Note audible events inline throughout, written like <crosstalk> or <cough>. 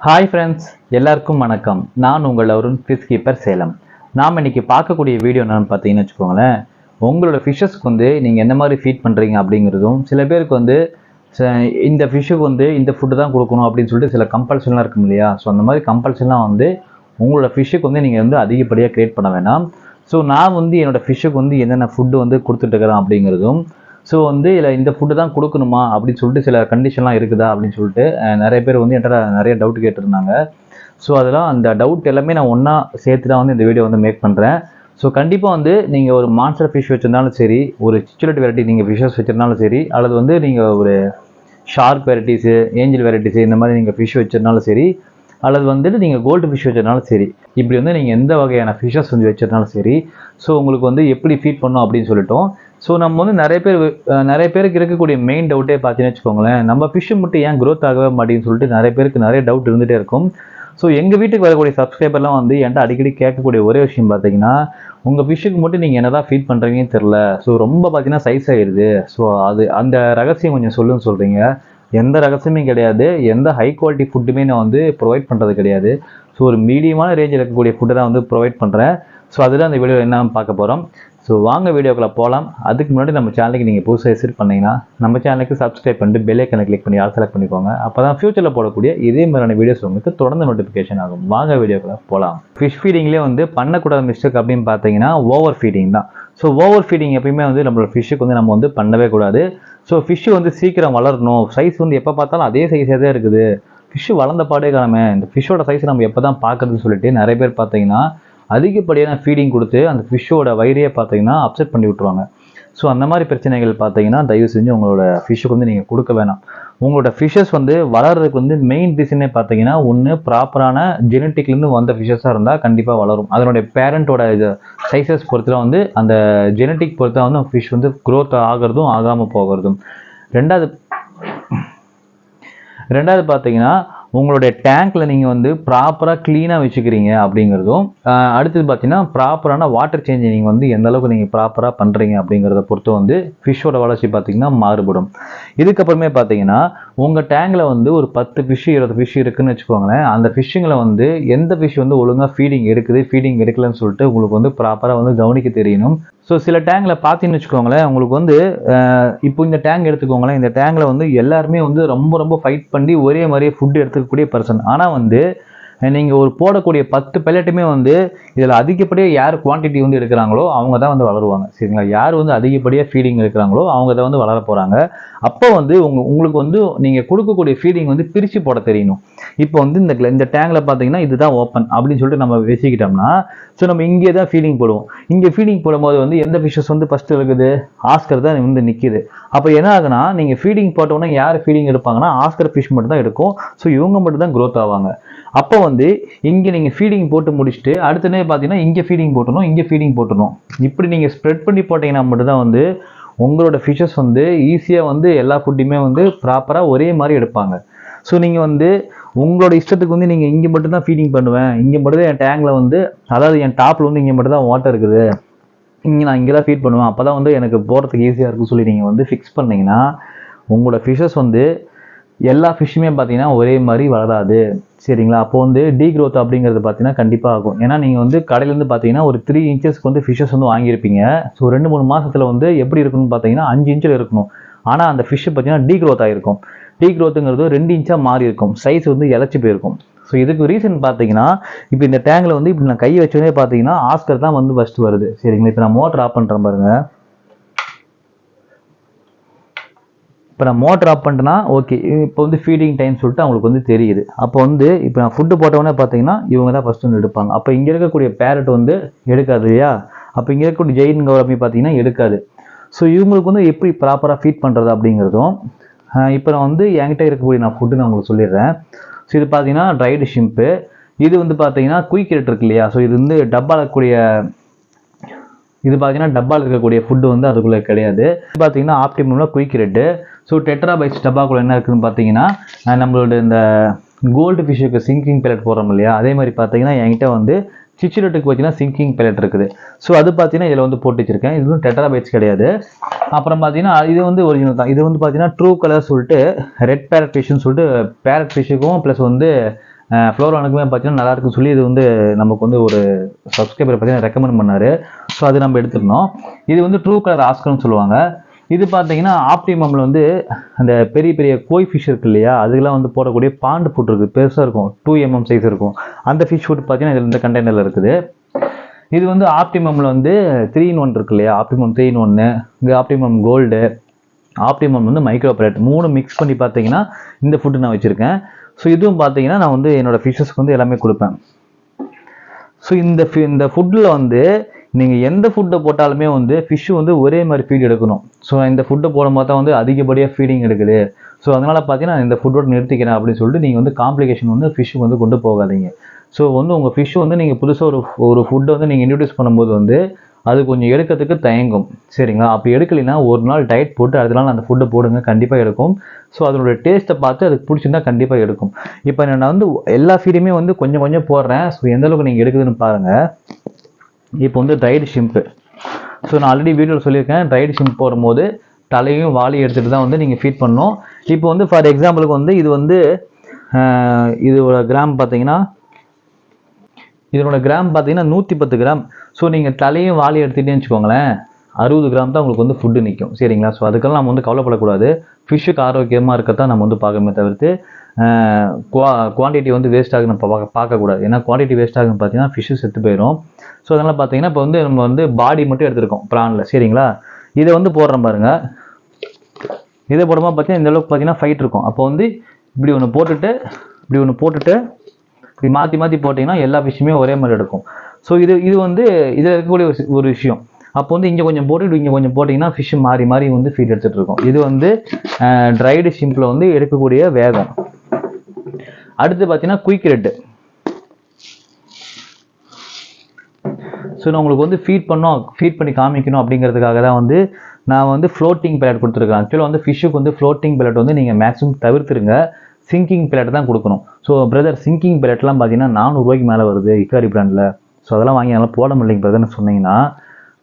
Hi friends எல்லாருக்கும் வணக்கம். நான் உங்கள் அருண் ஃபிஷ் கீப்பர் சேலம். நாம் இன்னைக்கு பார்க்கக்கூடிய வீடியோ என்னென்னு பார்த்தீங்கன்னு வச்சுக்கோங்களேன் உங்களோட ஃபிஷ்ஷஸ்க்கு வந்து நீங்கள் என்ன மாதிரி ஃபீட் பண்ணுறீங்க அப்படிங்கிறதும் சில பேருக்கு வந்து ச- இந்த ஃபிஷ்ஷுக்கு வந்து இந்த ஃபுட்டு தான் கொடுக்கணும் அப்படின்னு சொல்லிட்டு சில கம்பல்ஷன்லாம் இருக்கும் இல்லையா? ஸோ அந்த மாதிரி கம்பல்ஷன்லாம் வந்து உங்களோட ஃபிஷ்ஷுக்கு வந்து நீங்கள் வந்து அதிகப்படியாக க்ரியேட் பண்ண வேணாம். ஸோ நான் வந்து என்னோடய ஃபிஷ்ஷுக்கு வந்து என்னென்ன ஃபுட்டு வந்து கொடுத்துட்ருக்கிறேன் அப்படிங்கிறதும் ஸோ வந்து இதில் இந்த ஃபுட்டு தான் கொடுக்கணுமா? அப்படின்னு சொல்லிட்டு சில கண்டிஷன்லாம் இருக்குதா? அப்படின்னு சொல்லிட்டு நிறைய பேர் வந்து என்கிட்ட நிறைய டவுட் கேட்டிருந்தாங்க. ஸோ அதெல்லாம் அந்த டவுட் எல்லாமே நான் ஒன்றா சேர்த்து தான் வந்து இந்த வீடியோ வந்து மேக் பண்ணுறேன் ஸோ கண்டிப்பாக வந்து நீங்கள் ஒரு மான்ஸ்டர் ஃபிஷ் வச்சுருந்தாலும் சரி ஒரு சிச்சுலட் வெரைட்டி நீங்கள் ஃபிஷ்ஷஸ் வச்சிருந்தாலும் சரி அல்லது வந்து நீங்கள் ஒரு ஷார்க் வெரைட்டிஸு ஏஞ்சல் வெரைட்டிஸு இந்த மாதிரி நீங்கள் ஃபிஷ் வச்சுருந்தாலும் சரி அல்லது வந்துட்டு நீங்கள் கோல்டு ஃபிஷ் வச்சிருந்தாலும் சரி இப்படி வந்து நீங்கள் எந்த வகையான ஃபிஷ்ஷஸ் வந்து வச்சிருந்தாலும் சரி ஸோ உங்களுக்கு வந்து எப்படி ஃபீட் பண்ணும் அப்படின்னு சொல்லிட்டோம். ஸோ நம்ம வந்து நிறைய பேர் நிறைய பேருக்கு இருக்கக்கூடிய மெயின் டவுட்டே பார்த்தீங்கன்னு வச்சுக்கோங்களேன். நம்ம ஃபிஷ்ஷு மட்டும் ஏன் க்ரோத் ஆகவே மாட்டேங்குன்னு சொல்லிட்டு நிறைய பேருக்கு நிறைய டவுட் இருந்துகிட்டே இருக்கும். ஸோ எங்கள் வீட்டுக்கு வரக்கூடிய சப்ஸ்கிரைபர்லாம் வந்து என்கிட்ட அடிக்கடி கேட்கக்கூடிய ஒரே விஷயம் பார்த்தீங்கன்னா உங்கள் ஃபிஷ்ஷுக்கு மட்டும் நீங்கள் என்னதான் ஃபீட் பண்ணுறீங்கன்னு தெரில ஸோ ரொம்ப பார்த்தீங்கன்னா சைஸ் ஆகிடுது ஸோ அது அந்த ரகசியம் கொஞ்சம் சொல்லுன்னு சொல்கிறீங்க எந்த ரகசியமே கிடையாது. எந்த ஹை குவாலிட்டி ஃபுட்டுமே நான் வந்து ப்ரொவைட் பண்ணுறது கிடையாது. ஸோ ஒரு மீடியமான ரேஞ்சில் இருக்கக்கூடிய ஃபுட்டை தான் வந்து ப்ரொவைட் பண்ணுறேன் ஸோ அதுதான் அந்த வீடியோ என்னன்னு பார்க்க போகிறோம் ஸோ வாங்க வீடியோக்குள்ளே போகலாம் அதுக்கு முன்னாடி நம்ம சேனலுக்கு நீங்கள் புதுசாக விசிட் பண்ணிங்கன்னா நம்ம சேனலுக்கு சப்ஸ்கிரைப் பண்ணிட்டு பெல் ஐக்கனை கிளிக் பண்ணி ஆல் செலக்ட் பண்ணிக்கோங்க. அப்போ தான் ஃபியூச்சரில் போடக்கூடிய இதே மாதிரியான வீடியோஸ் உங்களுக்கு தொடர்ந்து நோட்டிஃபிகேஷன் ஆகும். வாங்க வீடியோக்குள்ளே போகலாம் ஃபிஷ் ஃபீடிங்லேயே வந்து பண்ணக்கூடாத மிஸ்டேக் அப்படின்னு பார்த்தீங்கன்னா ஓவர் ஃபீடிங் தான். ஸோ ஓவர் ஃபீடிங் எப்பயுமே வந்து நம்மளோட ஃபிஷ்ஷுக்கு வந்து நம்ம வந்து பண்ணவே கூடாது. ஸோ ஃபிஷ்ஷு வந்து சீக்கிரம் வளரணும். சைஸ் வந்து எப்போ பார்த்தாலும் அதே சைஸே தான் இருக்குது. ஃபிஷ்ஷு வளர்ந்த பாடே காணாமே இந்த ஃபிஷ்ஷோட சைஸ் நம்ம எப்போ தான் பார்க்கறதுன்னு சொல்லிட்டு நிறைய பேர் பார்த்தீங்கன்னா அதிகப்படியான ஃபீடிங் கொடுத்து அந்த ஃபிஷ்ஷோட வயிறையே பார்த்தீங்கன்னா அப்செட் பண்ணி விட்ருவாங்க ஸோ அந்த மாதிரி பிரச்சனைகள் பார்த்தீங்கன்னா தயவு செஞ்சு உங்களோட ஃபிஷ்ஷுக்கு வந்து நீங்கள் கொடுக்க வேணாம். உங்களோட ஃபிஷ்ஷஸ் வந்து வளர்றதுக்கு வந்து மெயின் ரீசனே பார்த்தீங்கன்னா ஒன்று ப்ராப்பரான ஜெனட்டிக்லேருந்து வந்த ஃபிஷ்ஷஸாக இருந்தால் கண்டிப்பாக வளரும். அதனுடைய பேரண்ட்டோட இது சைஸஸ் பொறுத்து வந்து அந்த ஜெனட்டிக் பொறுத்து தான் வந்து ஃபிஷ் வந்து க்ரோத் ஆகிறதும் ஆகாமல் போகிறதும். ரெண்டாவது ரெண்டாவது பார்த்தீங்கன்னா உங்களுடைய டேங்க்கில் நீங்கள் வந்து ப்ராப்பராக க்ளீனாக வச்சுக்கிறீங்க அப்படிங்கிறதும் அடுத்தது பார்த்தீங்கன்னா ப்ராப்பரான வாட்டர் சேஞ்ச் நீங்கள் வந்து எந்த அளவுக்கு நீங்கள் ப்ராப்பராக பண்ணுறீங்க அப்படிங்கிறத பொறுத்து வந்து ஃபிஷ்ஷோட வளர்ச்சி பார்த்தீங்கன்னா மாறுபடும். இதுக்கப்புறமே பார்த்தீங்கன்னா உங்கள் டேங்கில் வந்து ஒரு பத்து ஃபிஷ் இருபது ஃபிஷ் இருக்குன்னு வச்சுக்கோங்களேன். அந்த ஃபிஷ்ஷுங்களை வந்து எந்த ஃபிஷ் வந்து ஒழுங்காக ஃபீடிங் எடுக்குது ஃபீடிங் எடுக்கலன்னு சொல்லிட்டு உங்களுக்கு வந்து ப்ராப்பராக வந்து கவனிக்க தெரியணும். ஸோ சில டேங்கில் பார்த்தீங்கன்னு வச்சுக்கோங்களேன் உங்களுக்கு வந்து இப்போ இந்த டேங்க் எடுத்துக்கோங்களேன் இந்த டேங்கில் வந்து எல்லாருமே வந்து ரொம்ப ரொம்ப ஃபைட் பண்ணி ஒரே மாதிரியே ஃபுட் எடுத்துக்கக்கூடிய பர்சன் ஆனால் வந்து நீங்கள் ஒரு போடக்கூடிய பத்து பெல்லட்டுமே வந்து இதில் அதிகப்படியாக யார் குவான்டிட்டி வந்து எடுக்கிறாங்களோ அவங்க தான் வந்து வளருவாங்க. சரிங்களா? யார் வந்து அதிகப்படியாக ஃபீடிங் எடுக்கிறாங்களோ அவங்க தான் வந்து வளர போகிறாங்க அப்போ வந்து உங்க உங்களுக்கு வந்து நீங்கள் கொடுக்கக்கூடிய ஃபீடிங் வந்து பிரித்து போட தெரியணும். இப்போ வந்து இந்த இந்த டேங்கில் பார்த்தீங்கன்னா இதுதான் ஓப்பன் அப்படின்னு சொல்லிட்டு நம்ம வச்சுக்கிட்டோம்னா ஸோ நம்ம இங்கே தான் ஃபீடிங் போடுவோம். இங்கே ஃபீடிங் போடும்போது வந்து எந்த ஃபிஷஸ் வந்து ஃபஸ்ட்டு இருக்குது? ஆஸ்கர் தான் வந்து நிற்கிது அப்போ என்ன ஆகுனா நீங்கள் ஃபீடிங் போட்டோன்னா யார் ஃபீடிங் எடுப்பாங்கன்னா ஆஸ்கர் ஃபிஷ் மட்டும் தான் எடுக்கும். ஸோ இவங்க மட்டும் தான் க்ரோத் ஆவாங்க. அப்போ வந்து இங்கே நீங்கள் ஃபீடிங் போட்டு முடிச்சுட்டு அடுத்தனே பார்த்தீங்கன்னா இங்கே ஃபீடிங் போட்டணும் இங்கே ஃபீடிங் போட்டணும் இப்படி நீங்கள் ஸ்ப்ரெட் பண்ணி போட்டீங்கன்னா மட்டும்தான் வந்து உங்களோட ஃபிஷஸ் வந்து ஈஸியாக வந்து எல்லா ஃபுட்டையுமே வந்து ப்ராப்பராக ஒரே மாதிரி எடுப்பாங்க. ஸோ நீங்கள் வந்து உங்களோட இஷ்டத்துக்கு வந்து நீங்கள் இங்கே மட்டும்தான் ஃபீடிங் பண்ணுவேன். இங்கே மட்டும்தான் என் டேங்கில் வந்து அதாவது என் டாப்பில் வந்து இங்கே மட்டும் தான் வாட்டர் இருக்குது. இங்கே நான் இங்கே தான் ஃபீட் பண்ணுவேன். அப்போ தான் வந்து எனக்கு போகிறதுக்கு ஈஸியாக இருக்கும்னு சொல்லி நீங்கள் வந்து ஃபிக்ஸ் பண்ணிங்கன்னா உங்களோட ஃபிஷஸ் வந்து எல்லா ஃபிஷ்ஷுமே பார்த்தீங்கன்னா ஒரே மாதிரி வளராது. சரிங்களா? அப்போ வந்து டீ க்ரோத் அப்படிங்கிறது பார்த்தீங்கன்னா கண்டிப்பாக ஆகும். ஏன்னா நீங்கள் வந்து கடையிலேருந்து பார்த்தீங்கன்னா ஒரு த்ரீ இன்ச்சஸ்க்கு வந்து ஃபிஷ்ஷஸ் வந்து வாங்கியிருப்பீங்க. ஸோ ரெண்டு மூணு மாதத்தில் வந்து எப்படி இருக்குன்னு பார்த்தீங்கன்னா அஞ்சு இன்ச்சில் இருக்கணும். ஆனால் அந்த ஃபிஷ்ஷு பார்த்தீங்கன்னா டீக்ரோத் ஆகிருக்கும் டீக்ரோத்துங்கிறது ரெண்டு இன்ச்சாக மாறி இருக்கும். சைஸ் வந்து இழைச்சி போயிருக்கும். ஸோ இதுக்கு ரீசன் பார்த்தீங்கன்னா இப்போ இந்த டேங்கில் வந்து இப்படி நான் கை வச்சோடனே பார்த்தீங்கன்னா ஆஸ்கர் தான் வந்து ஃபஸ்ட்டு வருது. சரிங்களா? இப்போ நான் மோட்டர் ஆஃப் பண்ணுறேன் பாருங்கள் இப்போ நான் மோட்டர் ஆஃப் பண்ணிட்டேன்னா ஓகே இப்போ வந்து ஃபீடிங் டைம் சொல்லிட்டு அவங்களுக்கு வந்து தெரியுது. அப்போ வந்து இப்போ நான் ஃபுட்டு போட்டவொடனே பார்த்தீங்கன்னா இவங்க தான் ஃபஸ்ட்டு வந்து எடுப்பாங்க. அப்போ இங்கே இருக்கக்கூடிய பேரட் வந்து எடுக்காது இல்லையா? அப்போ இங்கே இருக்கக்கூடிய ஜெயின் கௌரமி பார்த்தீங்கன்னா எடுக்காது. ஸோ இவங்களுக்கு வந்து எப்படி ப்ராப்பராக ஃபீட் பண்ணுறது அப்படிங்கிறதும் இப்போ நான் வந்து என்கிட்ட இருக்கக்கூடிய நான் ஃபுட்டு நான் உங்களுக்கு சொல்லிடுறேன். ஸோ இது பார்த்தீங்கன்னா ட்ரைடு ஷிம்ப்பு இது வந்து பார்த்தீங்கன்னா குயிக் ரேட் இருக்கு இல்லையா? ஸோ இது வந்து டப்பாவில் இருக்கக்கூடிய இது பார்த்தீங்கன்னா டப்பாவில் இருக்கக்கூடிய ஃபுட்டு வந்து அதுக்குள்ளே கிடையாது. பார்த்தீங்கன்னா ஆப்டிமம்ல குயிக் ரேட்டு ஸோ டெட்ராபைட்ஸ் டப்பாக்குள்ள என்ன இருக்குதுன்னு பார்த்தீங்கன்னா நம்மளோட இந்த கோல்டு ஃபிஷ்ஷுக்கு சிங்கிங் பிளட் போடுறோம் இல்லையா? அதே மாதிரி பார்த்தீங்கன்னா என்கிட்ட வந்து சிச்சுரட்டுக்கு பார்த்தீங்கன்னா சிங்கிங் பிளட் இருக்குது. ஸோ அது பார்த்தீங்கன்னா இதில் வந்து போட்டு வச்சிருக்கேன். இது வந்து டெட்ராபைட்ஸ் கிடையாது. அப்புறம் பார்த்தீங்கன்னா இது வந்து ஒரிஜினல் தான். இது வந்து பார்த்தீங்கன்னா ட்ரூ கலர் சொல்லிட்டு ரெட் பேரட் ஃபிஷ்னு சொல்லிட்டு பேரட் ஃபிஷ்ஷுக்கும் ப்ளஸ் வந்து ஃப்ளோரானுக்குமே பார்த்தீங்கன்னா நல்லா இருக்குன்னு சொல்லி இது வந்து நமக்கு வந்து ஒரு சப்ஸ்கிரைபர் பார்த்தீங்கன்னா ரெக்கமெண்ட் பண்ணார். ஸோ அது நம்ம எடுத்துருந்தோம் இது வந்து ட்ரூ கலர் ஆஸ்கர்னு சொல்லுவாங்க. இது பார்த்தீங்கன்னா ஆப்டிமம்ல வந்து அந்த பெரிய பெரிய கோய் ஃபிஷ் இருக்கு இல்லையா? அதுக்கெல்லாம் வந்து போடக்கூடிய பாண்டு ஃபுட் இருக்குது பெருசாக இருக்கும். டூ எம்எம் சைஸ் இருக்கும். அந்த ஃபிஷ் ஃபுட் பார்த்தீங்கன்னா இதில் இந்த கண்டெய்னரில் இருக்குது. இது வந்து ஆப்டிமம்ல வந்து த்ரீ இன் ஒன் இருக்கு இல்லையா? ஆப்டிமம் த்ரீ இன் ஒன்று இங்கே ஆப்டிமம் கோல்டு ஆப்டிமம் வந்து மைக்ரோ பிளேட் மூணு மிக்ஸ் பண்ணி பார்த்தீங்கன்னா இந்த ஃபுட்டு நான் வச்சுருக்கேன். ஸோ இதுவும் பார்த்தீங்கன்னா நான் வந்து என்னோட ஃபிஷ்ஷஸ்க்கு வந்து எல்லாமே கொடுப்பேன். ஸோ இந்த fi- இந்த ஃபுட்டில் வந்து நீங்கள் எந்த ஃபுட்டை போட்டாலுமே வந்து ஃபிஷ்ஷு வந்து ஒரே மாதிரி ஃபீட் எடுக்கணும். ஸோ இந்த ஃபுட்டை போடும்போது தான் வந்து அதிகப்படியாக ஃபீடிங் எடுக்குது. ஸோ அதனால் பார்த்தீங்கன்னா நான் இந்த ஃபுட்டோட நிறுத்திக்கிறேன் அப்படின்னு சொல்லிட்டு நீங்கள் வந்து காம்ப்ளிகேஷன் வந்து ஃபிஷ்ஷுக்கு வந்து கொண்டு போகாதீங்க. ஸோ வந்து உங்கள் ஃபிஷ்ஷு வந்து நீங்கள் புதுசாக ஒரு ஒரு ஃபுட்டை வந்து நீங்கள் இன்ட்ரடியூஸ் பண்ணும்போது வந்து அது கொஞ்சம் எடுக்கிறதுக்கு தயங்கும். சரிங்களா? அப்படி எடுக்கலைன்னா ஒரு நாள் டயட் போட்டு அடுத்த நாள் அந்த ஃபுட்டை போடுங்க. கண்டிப்பாக எடுக்கும். ஸோ அதனோட டேஸ்ட்டை பார்த்து அதுக்கு பிடிச்சிருந்தா கண்டிப்பாக எடுக்கும். இப்போ நான் வந்து எல்லா ஃபீடையுமே வந்து கொஞ்சம் கொஞ்சம் போடுறேன். ஸோ எந்தளவுக்கு நீங்கள் எடுக்குதுன்னு பாருங்கள் இப்போ வந்து ட்ரைடு ஷிம்ப்பு ஸோ நான் ஆல்ரெடி வீடியோவில் சொல்லியிருக்கேன் ட்ரைடு ஷிம்ப் போடும்போது தலையும் வாலி எடுத்துகிட்டு தான் வந்து நீங்கள் ஃபீட் பண்ணணும். இப்போ வந்து ஃபார் எக்ஸாம்பிளுக்கு வந்து இது வந்து இதோட கிராம் பார்த்தீங்கன்னா இதனோட கிராம் பார்த்தீங்கன்னா நூற்றி பத்து கிராம். ஸோ நீங்கள் தலையும் வாலி எடுத்துகிட்டேன்னு வச்சுக்கோங்களேன் அறுபது கிராம் தான் உங்களுக்கு வந்து ஃபுட்டு நிற்கும் சரிங்களா? ஸோ அதுக்கெல்லாம் நம்ம வந்து கவலைப்படக்கூடாது. ஃபிஷ்ஷுக்கு ஆரோக்கியமாக இருக்கத்தான் நம்ம வந்து பார்க்கணுமே தவிர்த்து குவா குவான்டிட்டி வந்து வேஸ்ட் ஆகுன்னு நம்ம பார்க்க பார்க்கக்கூடாது. ஏன்னா குவான்டிட்டி வேஸ்ட் ஆகுன்னு பார்த்தீங்கன்னா ஃபிஷ்ஷு செத்து போயிடும் ஸோ அதனால் பார்த்தீங்கன்னா இப்போ வந்து நம்ம வந்து பாடி மட்டும் எடுத்துருக்கோம் ப்ரானில் சரிங்களா? இதை வந்து போடுறோம் பாருங்கள் இதை போடும்போது பார்த்தீங்கன்னா இந்த அளவுக்கு பார்த்தீங்கன்னா ஃபைட் இருக்கும். அப்போ வந்து இப்படி ஒன்று போட்டுட்டு இப்படி ஒன்று போட்டுட்டு இப்படி மாற்றி மாற்றி போட்டிங்கன்னா எல்லா ஃபிஷ்ஷுமே ஒரே மாதிரி எடுக்கும். ஸோ இது இது வந்து இதில் இருக்கக்கூடிய ஒரு விஷயம். அப்போ வந்து இங்கே கொஞ்சம் போட்டுட்டு இங்கே கொஞ்சம் போட்டிங்கன்னா ஃபிஷ் மாறி மாறி வந்து ஃபீட் எடுத்துகிட்டு இருக்கும். இது வந்து ட்ரைடு ஷிம்பில் வந்து எடுக்கக்கூடிய வேகம். அடுத்து பார்த்தீங்கன்னா குயிக் ரெட்டு ஸோ நான் உங்களுக்கு வந்து ஃபீட் பண்ணோம் ஃபீட் பண்ணி காமிக்கணும் அப்படிங்கிறதுக்காக தான் வந்து நான் வந்து ஃப்ளோட்டிங் பிளட் கொடுத்துருக்கேன். ஆக்சுவலாக வந்து ஃபிஷ்ஷுக்கு வந்து ஃப்ளோட்டிங் பிளட் வந்து நீங்கள் மேக்ஸிமம் தவிர்த்துருங்க. சிங்கிங் பிளட் தான் கொடுக்கணும். ஸோ பிரதர் சிங்கிங் பிளட்லாம் பார்த்தீங்கன்னா நானூறுரூவாய்க்கு மேலே வருது இக்காரி பிராண்டில் ஸோ அதெல்லாம் வாங்கி அதெல்லாம் போட முடியலைங்க பிரதர்னு சொன்னீங்கன்னா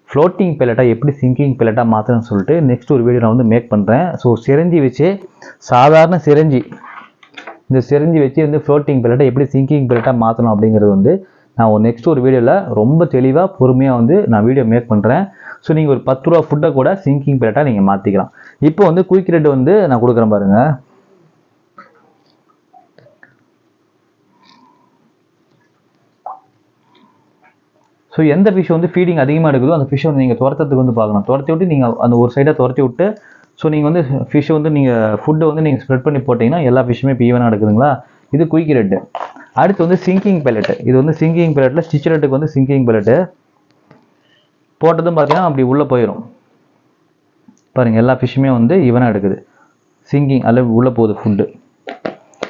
ஃப்ளோட்டிங் பிளட்டாக எப்படி சிங்கிங் பிளட்டாக மாற்றணும்னு சொல்லிட்டு நெக்ஸ்ட் ஒரு வீடியோ நான் வந்து மேக் பண்ணுறேன் ஸோ சிரஞ்சி வச்சு சாதாரண சிரஞ்சி இந்த சிரஞ்சி வச்சு வந்து ஃப்ளோட்டிங் பிளட்டை எப்படி சிங்கிங் பிளட்டாக மாற்றணும் அப்படிங்கிறது வந்து நான் ஒரு நெக்ஸ்ட் ஒரு வீடியோவில் ரொம்ப தெளிவாக பொறுமையாக வந்து நான் வீடியோ மேக் பண்ணுறேன் ஸோ நீங்கள் ஒரு பத்து ரூபா ஃபுட்டை கூட சிங்கிங் பிளேட்டாக நீங்கள் மாற்றிக்கலாம் இப்போ வந்து குயிக் ரெட் வந்து நான் கொடுக்குறேன் பாருங்க. ஸோ எந்த ஃபிஷ் வந்து ஃபீடிங் அதிகமாக எடுக்குதோ அந்த ஃபிஷ்ஷை வந்து நீங்கள் துரத்துறதுக்கு வந்து பார்க்கணும் துரத்தி விட்டு நீங்கள் அந்த ஒரு சைடாக துரத்தி விட்டு ஸோ நீங்கள் வந்து ஃபிஷ்ஷை வந்து நீங்கள் ஃபுட்டை வந்து நீங்கள் ஸ்ப்ரெட் பண்ணி போட்டிங்கன்னா எல்லா ஃபிஷ்ஷுமே இப்போ ஈவனாக எடுக்குதுங்களா? இது குயிக் ரெட்டு. அடுத்து வந்து சிங்கிங் பெலட்டு இது வந்து சிங்கிங் பெலட்டில் ஸ்டிச் ரெட்டுக்கு வந்து சிங்கிங் பெலட்டு போட்டதும் பார்த்தீங்கன்னா அப்படி உள்ளே போயிடும் பாருங்கள் எல்லா ஃபிஷ்ஷுமே வந்து ஈவனாக எடுக்குது. சிங்கிங் அல்ல உள்ளே போகுது ஃபுட்டு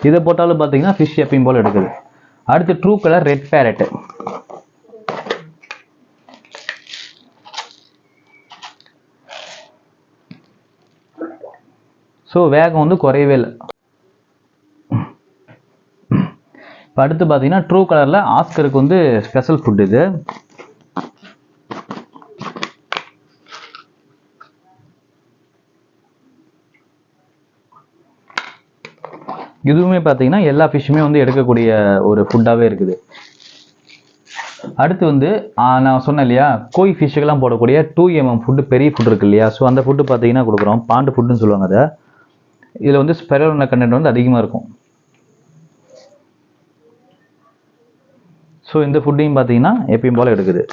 இதை போட்டாலும் பார்த்தீங்கன்னா ஃபிஷ் எப்பயும் போல் எடுக்குது. அடுத்து true colour red parrot so வேகம் வந்து குறையவே இல்லை. இப்போ அடுத்து பார்த்தீங்கன்னா ட்ரூ கலரில் ஆஸ்கருக்கு வந்து ஸ்பெஷல் ஃபுட் இது. இதுவுமே பார்த்தீங்கன்னா எல்லா ஃபிஷ்ஷுமே வந்து எடுக்கக்கூடிய ஒரு ஃபுட்டாகவே இருக்குது. அடுத்து வந்து நான் சொன்னேன் இல்லையா கோய் ஃபிஷ்ஷுக்கெல்லாம் போடக்கூடிய டூ எம்எம் ஃபுட்டு பெரிய ஃபுட் இருக்குது இல்லையா? ஸோ அந்த ஃபுட்டு பார்த்தீங்கன்னா கொடுக்குறோம். பாண்டு ஃபுட்டுன்னு சொல்லுவாங்க அதை. இதில் வந்து ஸ்பெரோன கண்டென்ட் வந்து அதிகமாக இருக்கும். ஸோ இந்த ஃபுட்டையும் பார்த்தீங்கன்னா எப்பயும் போல் எடுக்குது.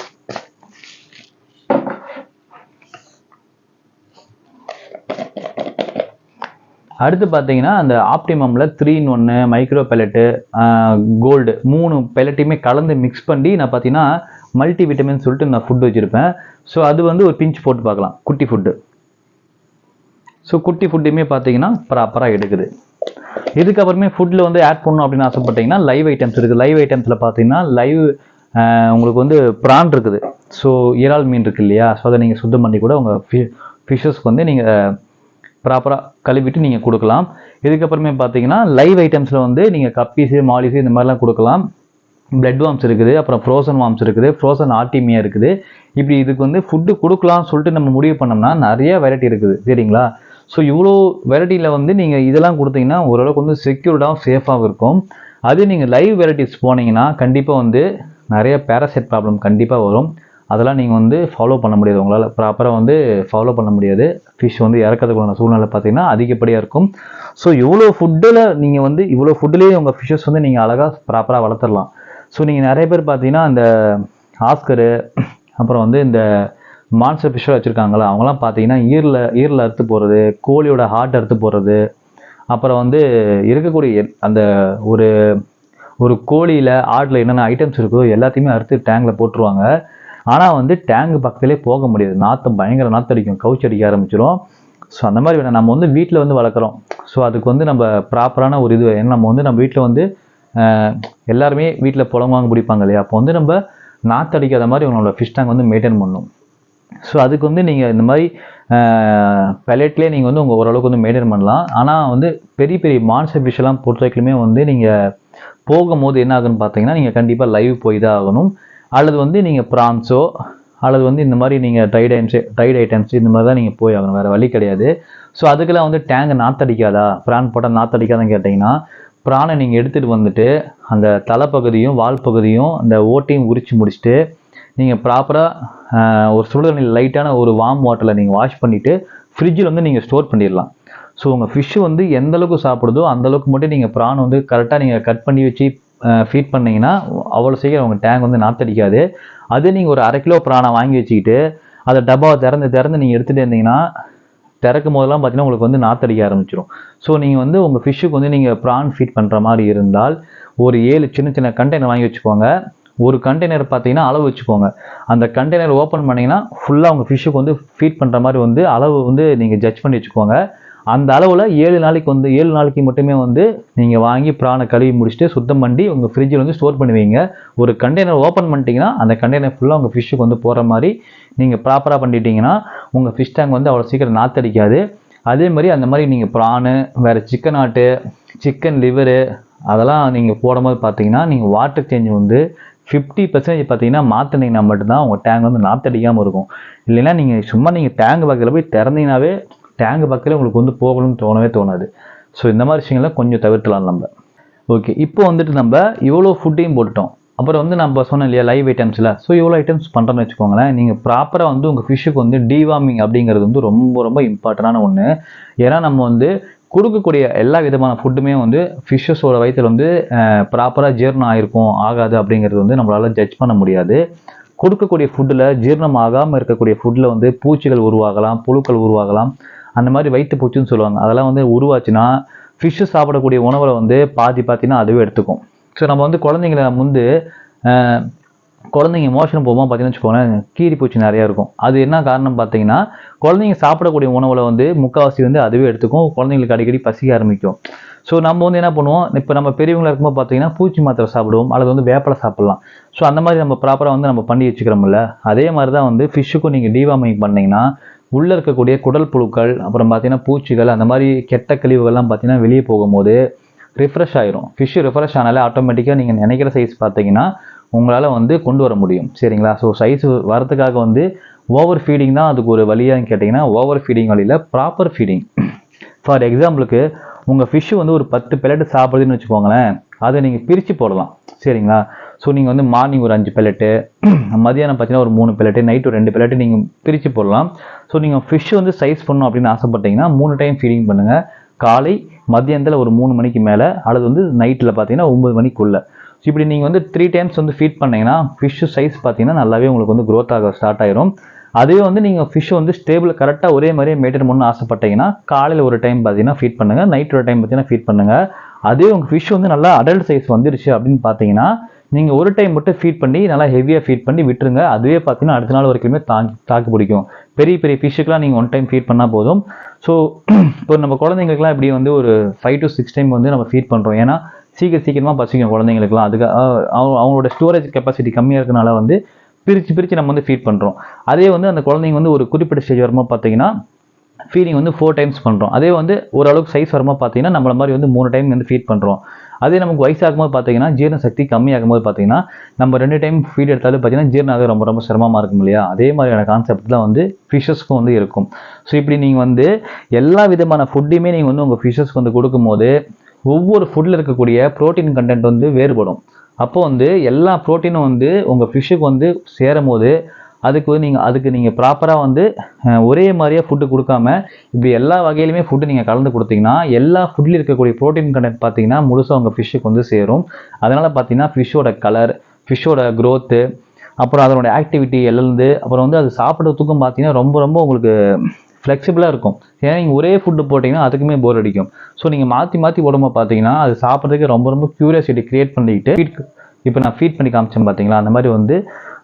அடுத்து பார்த்தீங்கன்னா அந்த ஆப்டிமமில் த்ரீ இன் ஒன்று மைக்ரோ பெலட்டு கோல்டு மூணு பெலட்டையுமே கலந்து மிக்ஸ் பண்ணி நான் பார்த்தீங்கன்னா மல்டி விட்டமின் சொல்லிட்டு நான் ஃபுட் வச்சுருப்பேன். ஸோ அது வந்து ஒரு பிஞ்ச் போட்டு பார்க்கலாம். குட்டி ஃபுட்டு ஸோ குட்டி ஃபுட்டையுமே பார்த்தீங்கன்னா ப்ராப்பராக எடுக்குது. இதுக்கப்புறமே ஃபுட்டில் வந்து ஆட் பண்ணணும் அப்படின்னு ஆசைப்பட்டீங்கன்னா லைவ் ஐட்டம்ஸ் இருக்குது லைவ் ஐட்டம்ஸில் பார்த்தீங்கன்னா லைவ் உங்களுக்கு வந்து ப்ரான் இருக்குது. ஸோ இறால் மீன் இருக்குது இல்லையா? ஸோ அதை நீங்கள் சுத்தம் பண்ணி கூட உங்கள் ஃபி ஃபிஷ்ஷஸ்க்கு வந்து நீங்கள் ப்ராப்பராக கழுவிட்டு நீங்கள் கொடுக்கலாம். இதுக்கப்புறமே பார்த்தீங்கன்னா லைவ் ஐட்டம்ஸில் வந்து நீங்கள் கப்பீஸு மாலிஸு இந்த மாதிரிலாம் கொடுக்கலாம். பிளட் வாம்ஸ் இருக்குது அப்புறம் ஃப்ரோசன் வார்ம்ஸ் இருக்குது ஃப்ரோசன் ஆர்டிமியா இருக்குது. இப்படி இதுக்கு வந்து ஃபுட்டு கொடுக்கலாம்னு சொல்லிட்டு நம்ம முடிவு பண்ணோம்னா நிறைய வெரைட்டி இருக்குது. சரிங்களா? ஸோ இவ்வளோ வெரைட்டியில் வந்து நீங்கள் இதெல்லாம் கொடுத்தீங்கன்னா ஓரளவுக்கு வந்து செக்யூர்டாகவும் சேஃபாகவும் இருக்கும். அதே நீங்கள் லைவ் வெரைட்டிஸ் போனீங்கன்னா கண்டிப்பாக வந்து நிறைய பேராசைட் ப்ராப்ளம் கண்டிப்பாக வரும். அதெல்லாம் நீங்கள் வந்து ஃபாலோ பண்ண முடியாது. உங்களால் ப்ராப்பராக வந்து ஃபாலோ பண்ண முடியாது. ஃபிஷ் வந்து இறக்கிறதுக்குள்ள சூழ்நிலை பார்த்தீங்கன்னா அதிகப்படியாக இருக்கும். ஸோ இவ்வளோ ஃபுட்டில் நீங்கள் வந்து இவ்வளோ ஃபுட்டுலேயே உங்கள் ஃபிஷ்ஷஸ் வந்து நீங்கள் அழகாக ப்ராப்பராக வளர்த்துடலாம். ஸோ நீங்கள் நிறைய பேர் பார்த்தீங்கன்னா இந்த ஆஸ்கரு அப்புறம் வந்து இந்த மான்சர் ஃபிஷ்ஷாக வச்சுருக்காங்களா அவங்களாம் பார்த்தீங்கன்னா ஈரில் ஈரில் அறுத்து போகிறது கோழியோட ஹார்ட் அறுத்து போகிறது அப்புறம் வந்து இருக்கக்கூடிய அந்த ஒரு ஒரு கோழியில் ஆட்டில் என்னென்ன ஐட்டம்ஸ் இருக்கோ எல்லாத்தையுமே அறுத்து டேங்கில் போட்டுருவாங்க. ஆனால் வந்து டேங்கு பக்கத்திலே போக முடியாது. நாற்றம் பயங்கர நாற்றம் அடிக்கும் கவுச்சி அடிக்க ஆரம்பிச்சிடும் ஸோ அந்த மாதிரி வேணாம். நம்ம வந்து வீட்டில் வந்து வளர்க்குறோம். ஸோ அதுக்கு வந்து நம்ம ப்ராப்பரான ஒரு இது ஏன்னா நம்ம வந்து நம்ம வீட்டில் வந்து எல்லாருமே வீட்டில் புலம்பாங்க பிடிப்பாங்க இல்லையா? அப்போ வந்து நம்ம நாற்று அடிக்காத மாதிரி உங்களோட ஃபிஷ் டேங்க் வந்து மெயின்டைன் பண்ணணும். ஸோ அதுக்கு வந்து நீங்கள் இந்த மாதிரி பெலட்லேயே நீங்கள் வந்து உங்கள் ஓரளவுக்கு வந்து மெயின்டைன் பண்ணலாம். ஆனால் வந்து பெரிய பெரிய மான்சர் ஃபிஷ் பொறுத்த வரைக்குமே வந்து நீங்கள் போகும்போது என்ன ஆகுன்னு பார்த்தீங்கன்னா நீங்கள் கண்டிப்பாக லைவ் போய் தான் ஆகணும். அல்லது வந்து நீங்கள் ப்ரான்ஸோ அல்லது வந்து இந்த மாதிரி நீங்கள் டைட் ஐட்டம்ஸ் டைட் ஐட்டம்ஸ் இந்த மாதிரி தான் நீங்கள் போய் ஆகணும். வேறு வழி கிடையாது. ஸோ அதுக்கெல்லாம் வந்து டேங்கை நாத்தடிக்காதா ப்ரான் போட்டால் நாத்தடிக்காதான்னு கேட்டிங்கன்னா ப்ரானை நீங்கள் எடுத்துகிட்டு வந்துட்டு அந்த தலைப்பகுதியும் வால் பகுதியும் அந்த ஓட்டையும் உரிச்சு முடிச்சுட்டு நீங்கள் ப்ராப்பராக ஒரு சுடுதண்ணில் லைட்டான ஒரு வார்ம் வாட்டரில் நீங்கள் வாஷ் பண்ணிவிட்டு ஃப்ரிட்ஜில் வந்து நீங்கள் ஸ்டோர் பண்ணிடலாம். ஸோ உங்கள் ஃபிஷ்ஷு வந்து எந்த அளவுக்கு சாப்பிடுதோ அந்தளவுக்கு மட்டும் நீங்கள் ப்ரான் வந்து கரெக்டாக நீங்கள் கட் பண்ணி வச்சு ஃபீட் பண்ணிங்கன்னா அவ்வளோ சீக்கிரம் உங்கள் டேங்க் வந்து நாத்தடிக்காது. அதே நீங்கள் ஒரு அரை கிலோ ப்ரானை வாங்கி வச்சுக்கிட்டு அதை டப்பாவை திறந்து திறந்து நீங்கள் எடுத்துகிட்டு இருந்தீங்கன்னா திறக்கும் போதெல்லாம் பார்த்தீங்கன்னா உங்களுக்கு வந்து நாத்தடிக்க ஆரம்பிச்சிடும் ஸோ நீங்கள் வந்து உங்கள் ஃபிஷ்ஷுக்கு வந்து நீங்கள் ப்ரான் ஃபீட் பண்ணுற மாதிரி இருந்தால் ஒரு ஏழு சின்ன சின்ன கண்டெய்னர் வாங்கி வச்சுக்கோங்க. ஒரு கண்டெய்னர் பார்த்தீங்கன்னா அளவு வச்சுக்கோங்க. அந்த கண்டெய்னர் ஓப்பன் பண்ணிங்கன்னா ஃபுல்லாக உங்கள் ஃபிஷ்ஷுக்கு வந்து ஃபீட் பண்ணுற மாதிரி வந்து அளவு வந்து நீங்கள் ஜட்ஜ் பண்ணி வச்சுக்கோங்க. அந்த அளவில் ஏழு நாளைக்கு வந்து ஏழு நாளைக்கு மட்டுமே வந்து நீங்கள் வாங்கி ப்ரானை கழுவி முடிச்சுட்டு சுத்தம் பண்ணி உங்கள் ஃப்ரிட்ஜில் வந்து ஸ்டோர் பண்ணுவீங்க. ஒரு கண்டெய்னர் ஓப்பன் பண்ணிட்டீங்கன்னா அந்த கண்டெய்னர் ஃபுல்லாக உங்கள் ஃபிஷ்ஷுக்கு வந்து போகிற மாதிரி நீங்கள் ப்ராப்பராக பண்ணிட்டீங்கன்னா உங்கள் ஃபிஷ் டேங்க் வந்து அவ்வளோ சீக்கிரம் நாத்தடிக்காது. அதே மாதிரி அந்த மாதிரி நீங்கள் ப்ரானு வேறு சிக்கன் ஆட்டு சிக்கன் லிவரு அதெல்லாம் நீங்கள் போடும்போது பார்த்தீங்கன்னா நீங்கள் வாட்டர் சேஞ்ச் வந்து ஃபிஃப்டி பர்சன்டேஜ் பார்த்தீங்கன்னா மாற்றினீங்கன்னா மட்டும்தான் உங்கள் டேங்க் வந்து அடிக்காமல் இருக்கும். இல்லைன்னா நீங்கள் சும்மா நீங்கள் டேங்க் பக்கத்தில் போய் திறந்தீங்கனாவே டேங்க் பக்கத்தில் உங்களுக்கு வந்து போகணும்னு தோணவே தோணாது. ஸோ இந்த மாதிரி விஷயங்களை கொஞ்சம் தவிர்க்கலாம் நம்ம. ஓகே இப்போ வந்துட்டு நம்ம இவ்வளோ ஃபுட்டையும் போட்டுட்டோம். அப்புறம் வந்து நம்ம சொன்னோம் இல்லையா லைவ் ஐட்டம்ஸில் ஸோ இவ்வளோ ஐட்டம்ஸ் பண்ணுறோம்னு வச்சுக்கோங்களேன் நீங்கள் ப்ராப்பராக வந்து உங்கள் ஃபிஷ்ஷுக்கு வந்து டிவார்மிங் அப்படிங்கிறது வந்து ரொம்ப ரொம்ப இம்பார்ட்டண்டான ஒன்று ஏன்னா நம்ம வந்து கொடுக்கக்கூடிய எல்லா விதமான ஃபுட்டுமே வந்து ஃபிஷ்ஷஸோட வயிற்றில் வந்து ப்ராப்பராக ஜீரணம் ஆகிருக்கும் ஆகாது அப்படிங்கிறது வந்து நம்மளால் ஜட்ஜ் பண்ண முடியாது. கொடுக்கக்கூடிய ஃபுட்டில் ஜீரணம் ஆகாமல் இருக்கக்கூடிய ஃபுட்டில் வந்து பூச்சிகள் உருவாகலாம் புழுக்கள் உருவாகலாம். அந்த மாதிரி வயிற்று பூச்சின்னு சொல்லுவாங்க. அதெல்லாம் வந்து உருவாச்சுன்னா ஃபிஷ்ஷு சாப்பிடக்கூடிய உணவில் வந்து பாதி பார்த்தீங்கன்னா அதுவே எடுத்துக்கும். ஸோ நம்ம வந்து குழந்தைங்கள முந்து குழந்தைங்க மோஷன் போகும்போது பார்த்தீங்கன்னு வச்சுக்கோங்களேன் கீரி பூச்சி நிறையா இருக்கும். அது என்ன காரணம் பார்த்தீங்கன்னா குழந்தைங்க சாப்பிடக்கூடிய உணவில் வந்து முக்கால்வாசி வந்து அதுவே எடுத்துக்கும். குழந்தைங்களுக்கு அடிக்கடி பசிக்க ஆரம்பிக்கும். ஸோ நம்ம வந்து என்ன பண்ணுவோம்? இப்போ நம்ம பெரியவங்களா இருக்கும்போது பார்த்தீங்கன்னா பூச்சி மாத்திரை சாப்பிடுவோம் அல்லது வந்து வேப்பலை சாப்பிட்லாம். ஸோ அந்த மாதிரி நம்ம ப்ராப்பராக வந்து நம்ம பண்ணி வச்சுக்கிறோம்ல. அதே மாதிரி தான் வந்து ஃபிஷ்ஷுக்கும் நீங்கள் டிவார்மிங் பண்ணிங்கன்னா உள்ளே இருக்கக்கூடிய குடல் புழுக்கள் அப்புறம் பார்த்தீங்கன்னா பூச்சிகள் அந்த மாதிரி கெட்ட கழிவுகள்லாம் பார்த்தீங்கன்னா வெளியே போகும்போது ரிஃப்ரெஷ் ஆயிரும். ஃபிஷ்ஷு ரிஃப்ரெஷ் ஆனாலே ஆட்டோமேட்டிக்காக நீங்கள் நினைக்கிற சைஸ் பார்த்தீங்கன்னா உங்களால் வந்து கொண்டு வர முடியும். சரிங்களா? ஸோ சைஸ் வரதுக்காக வந்து ஓவர் ஃபீடிங் தான் அதுக்கு ஒரு வழியான்னு கேட்டிங்கன்னா ஓவர் ஃபீடிங் வழியில் ப்ராப்பர் ஃபீடிங் ஃபார் எக்ஸாம்பிளுக்கு உங்கள் ஃபிஷ்ஷு வந்து ஒரு பத்து பெலட்டு சாப்பிடுதுன்னு வச்சுக்கோங்களேன் அதை நீங்கள் பிரித்து போடலாம். சரிங்களா? ஸோ நீங்கள் வந்து மார்னிங் ஒரு அஞ்சு பெலட்டு மதியானம் பார்த்தீங்கன்னா ஒரு மூணு பெலட்டு நைட் ஒரு ரெண்டு பெலட்டு நீங்கள் பிரித்து போடலாம். ஸோ நீங்கள் ஃபிஷ் வந்து சைஸ் பண்ணணும் அப்படின்னு ஆசைப்பட்டீங்கன்னா மூணு டைம் ஃபீடிங் பண்ணுங்கள் காலை மதியானத்தில் ஒரு மூணு மணிக்கு மேலே அல்லது வந்து நைட்டில் பார்த்தீங்கன்னா ஒம்பது மணிக்குள்ளே. இப்படி நீங்கள் வந்து த்ரீ டைம்ஸ் வந்து ஃபீட் பண்ணிங்கன்னா ஃபிஷ்ஷு சைஸ் பார்த்தீங்கன்னா நல்லாவே உங்களுக்கு வந்து க்ரோத் ஆக ஸ்டார்ட் ஆயிரும். அதே வந்து நீங்கள் ஃபிஷ் வந்து ஸ்டேபிள் கரெக்டாக ஒரே மாதிரியே மெயின்டைன் பண்ணணும்னு ஆசைப்பட்டீங்கன்னா காலையில் ஒரு டைம் பார்த்தீங்கன்னா ஃபீட் பண்ணுங்கள் நைட் ஒரு டைம் பார்த்தீங்கன்னா ஃபீட் பண்ணுங்கள் அதே உங்கள் ஃபிஷ் வந்து நல்லா அடல்ட் சைஸ் வந்துருச்சு அப்படின்னு பார்த்தீங்கன்னா நீங்கள் ஒரு டைம் மட்டும் ஃபீட் பண்ணி நல்லா ஹெவியாக ஃபீட் பண்ணி விட்டுருங்க. அதுவே பார்த்தீங்கன்னா அடுத்த நாள் வரைக்குமே தாங்கி தாக்கு பிடிக்கும். பெரிய பெரிய ஃபிஷ்ஷுக்கெலாம் நீங்கள் ஒன் டைம் ஃபீட் பண்ணால் போதும். ஸோ <clears throat> இப்போ நம்ம குழந்தைங்களுக்குலாம் இப்படி வந்து ஒரு ஃபைவ் டு சிக்ஸ் டைம் வந்து நம்ம ஃபீட் பண்ணுறோம் ஏன்னா சீக்கிரம் சீக்கிரமாக பசிக்கும் குழந்தைங்களுக்குலாம் அதுக்கு அவங்க- அவங்களோட ஸ்டோரேஜ் கெப்பாசிட்டி கம்மியாக இருக்கனால வந்து பிரித்து பிரித்து நம்ம வந்து ஃபீட் பண்ணுறோம் அதே வந்து அந்த குழந்தைங்க வந்து ஒரு குறிப்பிட்ட ஸ்டேஜ் வரும்போது பார்த்தீங்கன்னா ஃபீடிங் வந்து ஃபோர் டைம்ஸ் பண்ணுறோம் அதே வந்து ஓரளவுக்கு சைஸ் வரும்போது பார்த்தீங்கன்னா நம்மள மாதிரி வந்து மூணு டைம் வந்து ஃபீட் பண்ணுறோம் அதே நமக்கு வயசாகும்போது பார்த்தீங்கன்னா ஜீரண சக்தி கம்மியாகும் போது பார்த்தீங்கன்னா நம்ம ரெண்டு டைம் ஃபீட் எடுத்தாலும் பார்த்தீங்கன்னா ஜீரணம் ரொம்ப ரொம்ப சிரமமாக இருக்கும் இல்லையா? அதே மாதிரியான கான்செப்ட் தான் வந்து ஃபிஷஸ்க்கும் வந்து இருக்கும். ஸோ இப்படி நீங்கள் வந்து எல்லா விதமான ஃபுட்டையுமே நீங்கள் வந்து உங்கள் ஃபிஷஸ்க்கு வந்து கொடுக்கும்போது ஒவ்வொரு ஃபுட்டில் இருக்கக்கூடிய புரோட்டீன் கண்டென்ட் வந்து வேறுபடும். அப்போ வந்து எல்லா ப்ரோட்டீனும் வந்து உங்கள் ஃபிஷ்ஷுக்கு வந்து சேரும் போது அதுக்கு வந்து நீங்கள் அதுக்கு நீங்கள் ப்ராப்பராக வந்து ஒரே மாதிரியே ஃபுட்டு கொடுக்காம இப்போ எல்லா வகையிலுமே ஃபுட்டு நீங்கள் கலந்து கொடுத்தீங்கன்னா எல்லா ஃபுட்லேயும் இருக்கக்கூடிய ப்ரோட்டீன் கண்டென்ட் பார்த்தீங்கன்னா முழுசாக உங்கள் ஃபிஷ்ஷுக்கு வந்து சேரும். அதனால் பார்த்தீங்கன்னா ஃபிஷ்ஷோட கலர் ஃபிஷ்ஷோட க்ரோத்து அப்புறம் அதனோட ஆக்டிவிட்டி எழுந்து அப்புறம் வந்து அது சாப்பிட்றதுக்கும் பார்த்தீங்கன்னா ரொம்ப ரொம்ப உங்களுக்கு ஃப்ளெக்சிபிளாக இருக்கும். ஏன்னா நீங்கள் ஒரே ஃபுட்டு போட்டிங்கன்னா அதுக்குமே போர் அடிக்கும். ஸோ நீங்கள் மாற்றி மாற்றி உடம்ப பார்த்தீங்கன்னா அது சாப்பிட்றதுக்கு ரொம்ப ரொம்ப க்யூரியாசிட்டி க்ரியேட் பண்ணிக்கிட்டு இப்போ நான் ஃபீட் பண்ணி காமிச்சேன் பார்த்தீங்களா அந்த மாதிரி வந்து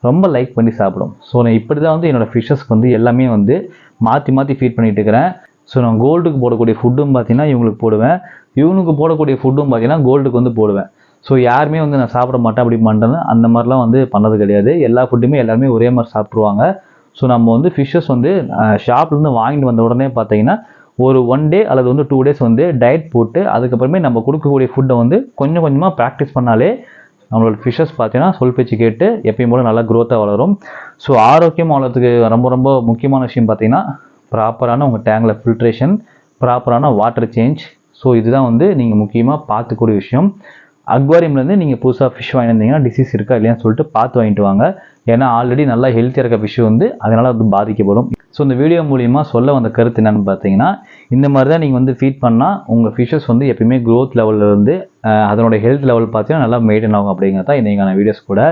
ரொம்ப லைக் பண்ணி சாப்பிடும். ஸோ நான் இப்படி தான் வந்து என்னோடய ஃபிஷ்ஷஸ்க்கு வந்து எல்லாமே வந்து மாற்றி மாற்றி ஃபீட் பண்ணிகிட்டு இருக்கிறேன். ஸோ நான் கோல்டுக்கு போடக்கூடிய ஃபுட்டும் பார்த்தீங்கன்னா இவங்களுக்கு போடுவேன். இவனுக்கு போடக்கூடிய ஃபுட்டும் பார்த்தீங்கன்னா கோல்டுக்கு வந்து போடுவேன். ஸோ யாருமே வந்து நான் சாப்பிட மாட்டேன் அப்படி மாட்டேன்னு அந்த மாதிரிலாம் வந்து பண்ணது கிடையாது. எல்லா ஃபுட்டுமே எல்லாருமே ஒரே மாதிரி சாப்பிட்ருவாங்க ஸோ நம்ம வந்து ஃபிஷ்ஷஸ் வந்து ஷாப்லேருந்து வாங்கிட்டு வந்த உடனே பார்த்தீங்கன்னா ஒரு ஒன் டே அல்லது வந்து டூ டேஸ் வந்து டயட் போட்டு அதுக்கப்புறமே நம்ம கொடுக்கக்கூடிய ஃபுட்டை வந்து கொஞ்சம் கொஞ்சமாக ப்ராக்டிஸ் பண்ணாலே நம்மளோட ஃபிஷ்ஷஸ் பார்த்தீங்கன்னா சொல் பேச்சு கேட்டு எப்பயும் போல நல்லா க்ரோத்தாக வளரும். ஸோ ஆரோக்கியம் வளர்கிறதுக்கு ரொம்ப ரொம்ப முக்கியமான விஷயம் பார்த்தீங்கன்னா ப்ராப்பரான உங்கள் டேங்கில் ஃபில்ட்ரேஷன் ப்ராப்பரான வாட்டர் சேஞ்ச் ஸோ இதுதான் வந்து நீங்கள் முக்கியமாக பார்த்துக்கூடிய விஷயம். அக்வாரியம்லேருந்து நீங்கள் புதுசாக ஃபிஷ் வாங்கியிருந்தீங்கன்னா டிசீஸ் இருக்கா இல்லையான்னு சொல்லிட்டு பார்த்து வாங்கிட்டு வாங்க. ஏன்னா ஆல்ரெடி நல்லா ஹெல்த்தியாக இருக்க ஃபிஷ் வந்து அதனால் அது பாதிக்கப்படும். ஸோ இந்த வீடியோ மூலியமாக சொல்ல வந்த கருத்து என்னென்னு பார்த்தீங்கன்னா இந்த மாதிரி தான் நீங்கள் வந்து ஃபீட் பண்ணால் உங்கள் ஃபிஷ்ஷஸ் வந்து எப்பயுமே க்ரோத் லெவலில் இருந்து அதனோட ஹெல்த் லெவல் பார்த்தீங்கன்னா நல்லா மெயின்டைன் ஆகும் அப்படிங்கிறது தான் இன்றைக்கான வீடியோஸ் கூட.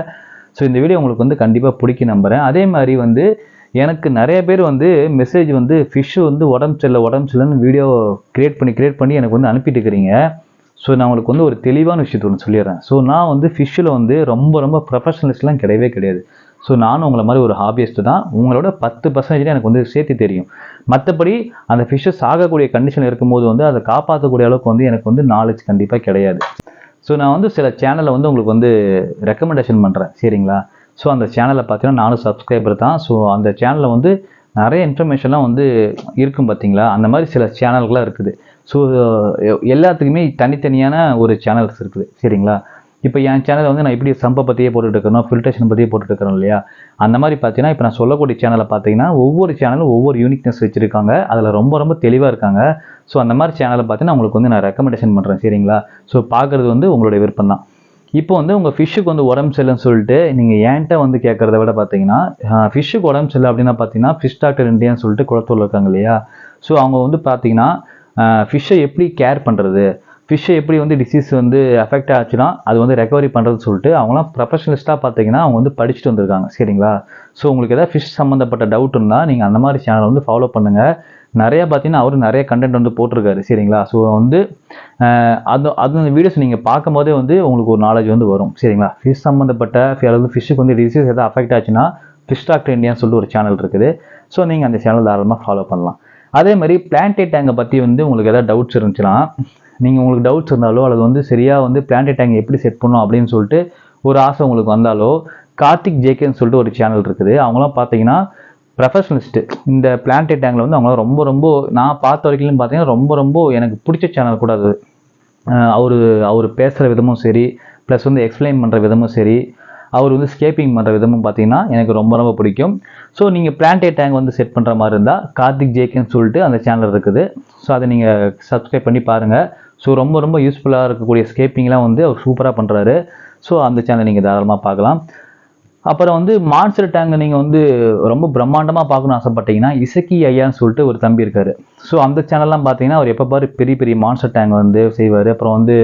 ஸோ இந்த வீடியோ உங்களுக்கு வந்து கண்டிப்பாக பிடிக்கும் நம்புகிறேன் அதே மாதிரி வந்து எனக்கு நிறைய பேர் வந்து மெசேஜ் வந்து ஃபிஷ்ஷு வந்து உடம்பு சரியில்லை உடம்பு சரியில்லைன்னு வீடியோ க்ரியேட் பண்ணி க்ரியேட் பண்ணி எனக்கு வந்து அனுப்பிட்டு இருக்கிறீங்க. ஸோ நான் உங்களுக்கு வந்து ஒரு தெளிவான விஷயத்தை ஒன்று சொல்லிடுறேன். ஸோ நான் வந்து ஃபிஷ்ஷில் வந்து ரொம்ப ரொம்ப ப்ரொஃபஷனலிஸ்ட்லாம் கிடையவே கிடையாது. ஸோ நானும் உங்களை மாதிரி ஒரு ஹாபியஸ்ட்டு தான். உங்களோட பத்து பர்சன்டேஜ் எனக்கு வந்து சேர்த்து தெரியும். மற்றபடி அந்த ஃபிஷ்ஷஸ் ஆகக்கூடிய கண்டிஷன் இருக்கும்போது வந்து அதை காப்பாற்றக்கூடிய அளவுக்கு வந்து எனக்கு வந்து நாலேஜ் கண்டிப்பாக கிடையாது. ஸோ நான் வந்து சில சேனலை வந்து உங்களுக்கு வந்து ரெக்கமெண்டேஷன் பண்ணுறேன் சரிங்களா? ஸோ அந்த சேனலை பார்த்தீங்கன்னா நானும் சப்ஸ்கிரைபர் தான். ஸோ அந்த சேனலில் வந்து நிறைய இன்ஃபர்மேஷன்லாம் வந்து இருக்கும் பார்த்தீங்களா? அந்த மாதிரி சில சேனல்கள்லாம் இருக்குது. ஸோ எல்லாத்துக்குமே தனித்தனியான ஒரு சேனல்ஸ் இருக்குது. சரிங்களா? இப்போ என் சேனலை வந்து நான் இப்படி சம்பை பற்றியே போட்டுட்டு இருக்கணும் ஃபில்ட்ரேஷன் பற்றியே போட்டுட்டு இருக்கிறோம் இல்லையா? அந்த மாதிரி பார்த்தீங்கன்னா இப்போ நான் சொல்லக்கூடிய சேனலை பார்த்தீங்கன்னா ஒவ்வொரு சேனலும் ஒவ்வொரு யூனிக்னஸ் வச்சுருக்காங்க. அதில் ரொம்ப ரொம்ப தெளிவாக இருக்காங்க. ஸோ அந்த மாதிரி சேனலை பார்த்தீங்கன்னா உங்களுக்கு வந்து நான் ரெக்கமெண்டேஷன் பண்ணுறேன் சரிங்களா? ஸோ பார்க்குறது வந்து உங்களுடைய விருப்பம் தான் இப்போ வந்து உங்கள் ஃபிஷ்ஷுக்கு வந்து உடம்பு சரியில்லைன்னு சொல்லிட்டு நீங்கள் ஏன்ட்ட வந்து கேட்குறத விட பார்த்தீங்கன்னா ஃபிஷ்ஷுக்கு உடம்பு சரியில்லை அப்படின்னா பார்த்தீங்கன்னா ஃபிஷ் டாக்டர் இண்டியான்னு சொல்லிட்டு குளத்தூர்ல இருக்காங்க இல்லையா? ஸோ அவங்க வந்து பார்த்தீங்கன்னா ஃபிஷ்ஷை எப்படி கேர் பண்ணுறது ஃபிஷ்ஷை எப்படி வந்து டிசீஸ் வந்து அஃபெக்ட் ஆச்சுன்னா அது வந்து ரெக்கவரி பண்ணுறதுன்னு சொல்லிட்டு அவங்களாம் ப்ரொஃபஷனலிஸ்ட்டாக பார்த்தீங்கன்னா அவங்க வந்து படிச்சுட்டு வந்திருக்காங்க. சரிங்களா? ஸோ உங்களுக்கு எதாவது ஃபிஷ் சம்மந்தப்பட்ட டவுட் இருந்தால் நீங்கள் அந்த மாதிரி சேனலை வந்து ஃபாலோ பண்ணுங்கள் நிறையா பார்த்தீங்கன்னா அவரும் நிறைய கண்டென்ட் வந்து போட்டிருக்காரு. சரிங்களா? ஸோ வந்து அது அது அந்த வீடியோஸ் நீங்கள் பார்க்கும்போதே வந்து உங்களுக்கு ஒரு நாலேஜ் வந்து வரும். சரிங்களா? ஃபிஷ் சம்மந்தப்பட்ட அதாவது ஃபிஷ்ஷுக்கு வந்து டிசீஸ் எதாவது அஃபெக்ட் ஆச்சுன்னா ஃபிஷ் டாக்டர் இந்தியான்னு சொல்லிட்டு ஒரு சேனல் இருக்குது. ஸோ நீங்கள் அந்த சேனல் தாராளமாக ஃபாலோ பண்ணலாம். அதே மாதிரி பிளான்டே டேங்கை பற்றி வந்து உங்களுக்கு எதாவது டவுட்ஸ் இருந்துச்சுன்னா நீங்கள் உங்களுக்கு டவுட்ஸ் இருந்தாலோ அல்லது வந்து சரியாக வந்து பிளான்டே டேங்க் எப்படி செட் பண்ணும் அப்படின்னு சொல்லிட்டு ஒரு ஆசை உங்களுக்கு வந்தாலோ கார்த்திக் ஜேகேன்னு சொல்லிட்டு ஒரு சேனல் இருக்குது. அவங்களாம் பார்த்தீங்கன்னா ப்ரொஃபஷனலிஸ்ட்டு இந்த பிளான்டே டேங்கில் வந்து அவங்களாம் ரொம்ப ரொம்ப நான் பார்த்த வரைக்கும் பார்த்தீங்கன்னா ரொம்ப ரொம்ப எனக்கு பிடிச்ச சேனல் கூட அது. அவர் அவர் பேசுகிற விதமும் சரி ப்ளஸ் வந்து எக்ஸ்பிளைன் பண்ணுற விதமும் சரி அவர் வந்து ஸ்கேப்பிங் பண்ணுற விதமும் பார்த்தீங்கன்னா எனக்கு ரொம்ப ரொம்ப பிடிக்கும். ஸோ நீங்கள் பிளான்டே டேங்க் வந்து செட் பண்ணுற மாதிரி இருந்தால் கார்த்திக் ஜேகேன்னு சொல்லிட்டு அந்த சேனல் இருக்குது. ஸோ அதை நீங்கள் சப்ஸ்கிரைப் பண்ணி பாருங்கள் ஸோ ரொம்ப ரொம்ப யூஸ்ஃபுல்லாக இருக்கக்கூடிய ஸ்கேப்பிங்லாம் வந்து அவர் சூப்பராக பண்ணுறாரு ஸோ அந்த சேனலை நீங்கள் தாராளமாக பார்க்கலாம். அப்புறம் வந்து மான்ஸ்டர் டேங்கை நீங்கள் வந்து ரொம்ப பிரம்மாண்டமாக பார்க்கணும்னு ஆசைப்பட்டீங்கன்னா இசக்கி ஐயான்னு சொல்லிட்டு ஒரு தம்பி இருக்கார். ஸோ அந்த சேனல்லாம் பார்த்தீங்கன்னா அவர் எப்போ பாரு பெரிய பெரிய மான்ஸ்டர் டேங்க் வந்து செய்வார். அப்புறம் வந்து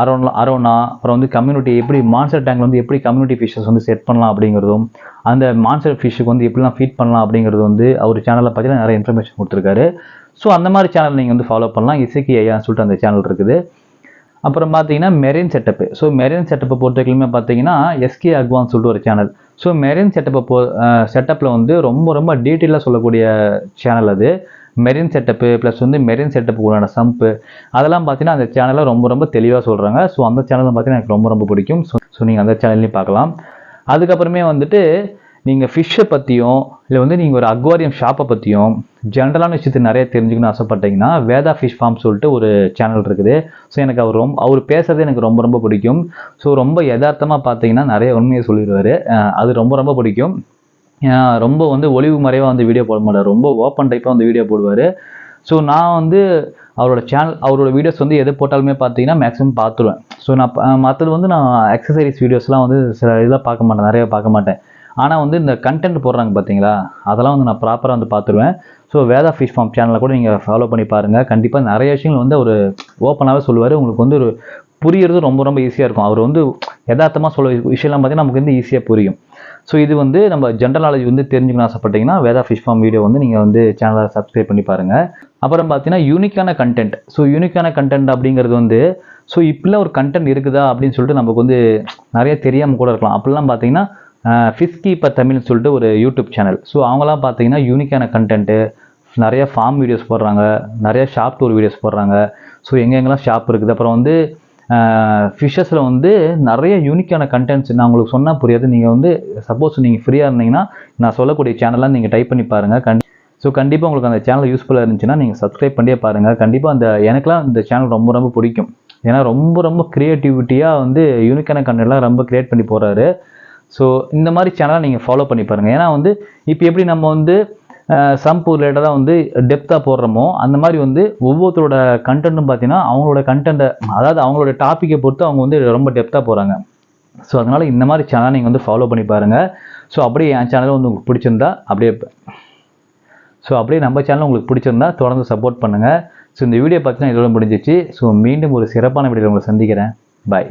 அரோனா அரோனா அப்புறம் வந்து கம்யூனிட்டி எப்படி மான்சர் டேங்க்ல வந்து எப்படி கம்யூனிட்டி ஃபிஷஸ் வந்து செட் பண்ணலாம் அப்படிங்கிறதும் அந்த மான்ஸ்டர் ஃபிஷ்ஷுக்கு வந்து எப்படிலாம் ஃபீட் பண்ணலாம் அப்படிங்கிறது வந்து அவர் சேனலில் பார்த்தீங்கன்னா நிறைய இன்ஃபர்மேஷன் கொடுத்துருக்காரு. ஸோ அந்த மாதிரி சேனல் நீங்கள் வந்து ஃபாலோ பண்ணலாம். இசைக்கு ஐயான்னு சொல்லிட்டு அந்த சேனல் இருக்குது. அப்புறம் பார்த்தீங்கன்னா மெரின் செட்டப்பு ஸோ மெரின் செட்டப்பை பொறுத்தவரைக்குமே பார்த்தீங்கன்னா எஸ்கே அக்வான் சொல்லிட்டு ஒரு சேனல் ஸோ மெரின் செட்டப்பை போ செட்டப்பில் வந்து ரொம்ப ரொம்ப டீட்டெயிலாக சொல்லக்கூடிய சேனல் அது. மெரின் செட்டப்பு ப்ளஸ் வந்து மெரின் செட்டப்பு உண்டான சம்ப்பு அதெல்லாம் பார்த்தீங்கன்னா அந்த சேனலில் ரொம்ப ரொம்ப தெளிவாக சொல்கிறாங்க ஸோ அந்த சேனல் பார்த்தீங்கன்னா எனக்கு ரொம்ப ரொம்ப பிடிக்கும். ஸோ ஸோ நீங்கள் அந்த சேனல்லையும் பார்க்கலாம் அதுக்கப்புறமே வந்துட்டு நீங்கள் ஃபிஷ்ஷை பற்றியும் இல்லை வந்து நீங்கள் ஒரு அக்வாரியம் ஷாப்பை பற்றியும் ஜென்ரலான விஷயத்தை நிறைய தெரிஞ்சுக்கணும்னு ஆசைப்பட்டீங்கன்னா வேதா ஃபிஷ் ஃபார்ம் சொல்லிட்டு ஒரு சேனல் இருக்குது. ஸோ எனக்கு அவர் ரொம்ப அவர் பேசுறது எனக்கு ரொம்ப ரொம்ப பிடிக்கும். ஸோ ரொம்ப யதார்த்தமாக பார்த்தீங்கன்னா நிறைய உண்மையை சொல்லிடுவார். அது ரொம்ப ரொம்ப பிடிக்கும். ரொம்ப வந்து ஒளிவு மறைவாக வந்து வீடியோ போட மாட்டார். ரொம்ப ஓப்பன் டைப்பாக வந்து வீடியோ போடுவார். ஸோ நான் வந்து அவரோட சேனல் அவரோட வீடியோஸ் வந்து எது போட்டாலுமே பார்த்தீங்கன்னா மேக்ஸிமம் பார்த்துருவேன் ஸோ நான் மற்றது வந்து நான் எக்ஸசைஸ் வீடியோஸ்லாம் வந்து சில இதெல்லாம் பார்க்க மாட்டேன். நிறைய பார்க்க மாட்டேன். ஆனால் வந்து இந்த கண்டென்ட் போடுறாங்க பார்த்தீங்களா அதெல்லாம் வந்து நான் ப்ராப்பராக வந்து பார்த்துருவேன் ஸோ வேதா ஃபிஷ் ஃபார்ம் சேனலை கூட நீங்கள் ஃபாலோ பண்ணி பாருங்கள் கண்டிப்பாக நிறைய விஷயங்கள் வந்து அவர் ஓப்பனாகவே சொல்லுவார். உங்களுக்கு வந்து ஒரு புரியறது ரொம்ப ரொம்ப ஈஸியாக இருக்கும். அவர் வந்து யதார்த்தமாக சொல்ல விஷயம்லாம் பார்த்தீங்கன்னா நமக்கு வந்து ஈஸியாக புரியும். ஸோ இது வந்து நம்ம ஜென்ரல் நாலேஜ் வந்து தெரிஞ்சுக்கணும் ஆசைப்பட்டீங்கன்னா வேதா ஃபிஷ் ஃபார்ம் வீடியோ வந்து நீங்கள் வந்து சேனலை சப்ஸ்கிரைப் பண்ணி பாருங்கள் அப்புறம் பார்த்தீங்கன்னா யூனிக்கான கண்டென்ட் ஸோ யூனிக்கான கண்டென்ட் அப்படிங்கிறது வந்து ஸோ இப்படிலாம் ஒரு கண்டென்ட் இருக்குதா அப்படின்னு சொல்லிட்டு நமக்கு வந்து நிறைய தெரியாமல் கூட இருக்கலாம். அப்படிலாம் பார்த்தீங்கன்னா ஃபிஷ் கீப்பர் தமிழ்னு சொல்லிட்டு ஒரு யூடியூப் சேனல் ஸோ அவங்களாம் பார்த்தீங்கன்னா யூனிக்கான கண்டென்ட்டு நிறைய ஃபார்ம் வீடியோஸ் போடுறாங்க நிறைய ஷாப் டூர் வீடியோஸ் போடுறாங்க. ஸோ எங்கெங்கெல்லாம் ஷாப் இருக்குது? அப்புறம் வந்து ஃபிஷ்ஷஸில் வந்து நிறைய யூனிக்கான கண்டென்ட்ஸ் நான் உங்களுக்கு சொன்னால் புரியாது. நீங்கள் வந்து சப்போஸ் நீங்கள் ஃப்ரீயாக இருந்தீங்கன்னா நான் சொல்லக்கூடிய சேனல்லாம் நீங்கள் டைப் பண்ணி பாருங்கள் கண் ஸோ கண்டிப்பாக உங்களுக்கு அந்த சேனல் யூஸ்ஃபுல்லாக இருந்துச்சுன்னா நீங்கள் சப்ஸ்கிரைப் பண்ணியே பாருங்கள் கண்டிப்பாக அந்த எனக்குலாம் இந்த சேனல் ரொம்ப ரொம்ப பிடிக்கும். ஏன்னா ரொம்ப ரொம்ப க்ரியேட்டிவிட்டியாக வந்து யூனிக்கான கண்டென்ட்லாம் ரொம்ப க்ரியேட் பண்ணி போகிறாரு ஸோ இந்த மாதிரி சேனலை நீங்கள் ஃபாலோ பண்ணி பாருங்கள் ஏன்னா வந்து இப்போ எப்படி நம்ம வந்து சம்பு ரிலேட்டடாக வந்து டெப்த்தாக போடுறோமோ அந்த மாதிரி வந்து ஒவ்வொருத்தரோட கண்டென்ட்டும் பார்த்தீங்கன்னா அவங்களோட கண்டென்ட்டை அதாவது அவங்களோட டாப்பிக்கை பொறுத்து அவங்க வந்து ரொம்ப டெப்த்தாக போகிறாங்க ஸோ அதனால் இந்த மாதிரி சேனலை நீங்கள் வந்து ஃபாலோ பண்ணி பாருங்கள் ஸோ அப்படியே என் சேனல் வந்து உங்களுக்கு பிடிச்சிருந்தா அப்படியே ஸோ அப்படியே நம்ம சேனல் உங்களுக்கு பிடிச்சிருந்தா தொடர்ந்து சப்போர்ட் பண்ணுங்கள் ஸோ இந்த வீடியோ பார்த்தீங்கன்னா இதோட முடிஞ்சிச்சு. ஸோ மீண்டும் ஒரு சிறப்பான வீடியோவில் உங்களை சந்திக்கிறேன். பாய்